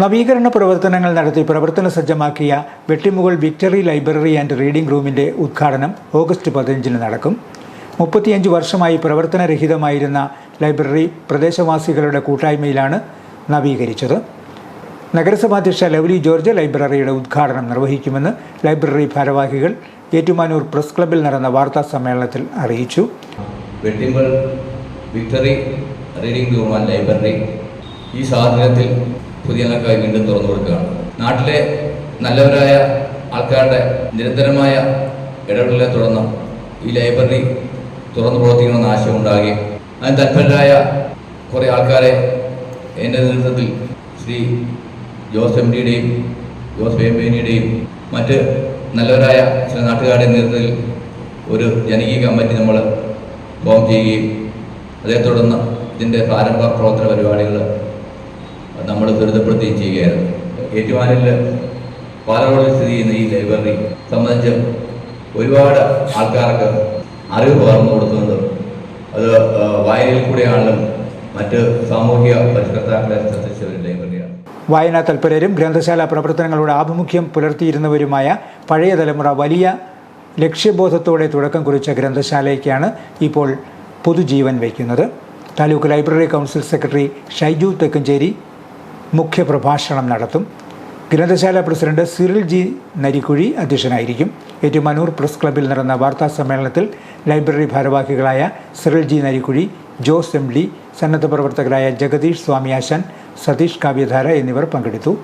നവീകരണ പ്രവർത്തനങ്ങൾ നടത്തി പ്രവർത്തന സജ്ജമാക്കിയ Vettimukal victory library and reading റൂമിന്റെ ഉദ്ഘാടനം ഓഗസ്റ്റ് പതിനഞ്ചിന് നടക്കും. മുപ്പത്തിയഞ്ച് വർഷമായി പ്രവർത്തനരഹിതമായിരുന്ന ലൈബ്രറി പ്രദേശവാസികളുടെ കൂട്ടായ്മയിലാണ് നവീകരിച്ചത്. നഗരസഭാധ്യക്ഷ ലവ്ലി ജോർജ് ലൈബ്രറിയുടെ ഉദ്ഘാടനം നിർവഹിക്കുമെന്ന് ലൈബ്രറി ഭാരവാഹികൾ ഏറ്റുമാനൂർ പ്രസ് ക്ലബ്ബിൽ നടന്ന വാർത്താ സമ്മേളനത്തിൽ അറിയിച്ചു. Victory reading room and library ഈ സാഹചര്യത്തിൽ പൊതുജനങ്ങൾക്കായി വീണ്ടും തുറന്നു കൊടുക്കുകയാണ്. നാട്ടിലെ നല്ലവരായ ആൾക്കാരുടെ നിരന്തരമായ ഇടപെടലിനെ തുടർന്ന് ഈ ലൈബ്രറി തുറന്നു പ്രവർത്തിക്കണമെന്ന് ആശയമുണ്ടാകുകയും അതിന് തൽപരരായ കുറേ ആൾക്കാരെ എന്റെ നേതൃത്വത്തിൽ ശ്രീ ജോസ് എം ഡിയുടെയും ജോസ് എംബേനിയുടെയും മറ്റ് നല്ലവരായ ചില നാട്ടുകാരുടെ നേതൃത്വത്തിൽ ഒരു ജനകീയ കമ്മിറ്റി നമ്മൾ ഫോം ചെയ്യുകയും അതേ തുടർന്ന് ഇതിന്റെ പ്രാരംഭ പ്രവർത്തന പരിപാടികൾ നമ്മൾ ത്വരിതപ്പെടുത്തുകയും ചെയ്യുകയായിരുന്നു ഏറ്റുമാനിൽ പാലറോഡിൽ സ്ഥിതി ചെയ്യുന്ന ഈ ലൈബ്രറി സംബന്ധിച്ച് ഒരുപാട് ആൾക്കാർക്ക് അറിവ് പകർന്നു കൊടുത്തുകൊണ്ട് അത് വായനയിൽ കൂടെയാണെങ്കിലും മറ്റ് സാമൂഹിക പരിഷ്കർത്താക്കളെ ശ്രദ്ധിച്ച ഒരു ലൈബ്രറിയാണ്. വായനാ തൽപരരും ഗ്രന്ഥശാല പ്രവർത്തനങ്ങളുടെ ആഭിമുഖ്യം പുലർത്തിയിരുന്നവരുമായ പഴയ തലമുറ വലിയ ലക്ഷ്യബോധത്തോടെ തുടക്കം കുറിച്ച ഗ്രന്ഥശാലയ്ക്കാണ് ഇപ്പോൾ പൊതുജീവൻ വയ്ക്കുന്നത്. Taluk library council secretary Shaiju Thekkancheri മുഖ്യപ്രഭാഷണം നടത്തും. ഗ്രന്ഥശാല പ്രസിഡന്റ് സിറിൽ ജി. നരിക്കുഴി അധ്യക്ഷനായിരിക്കും. ഏറ്റുമാനൂർ പ്രസ് ക്ലബ്ബിൽ നടന്ന വാർത്താ സമ്മേളനത്തിൽ ലൈബ്രറി ഭാരവാഹികളായ Cyril G. Narikuzhi Jose M. D സന്നദ്ധ പ്രവർത്തകരായ ജഗദീഷ് സ്വാമിയാശൻ സതീഷ് കാവ്യധാര എന്നിവർ പങ്കെടുത്തു.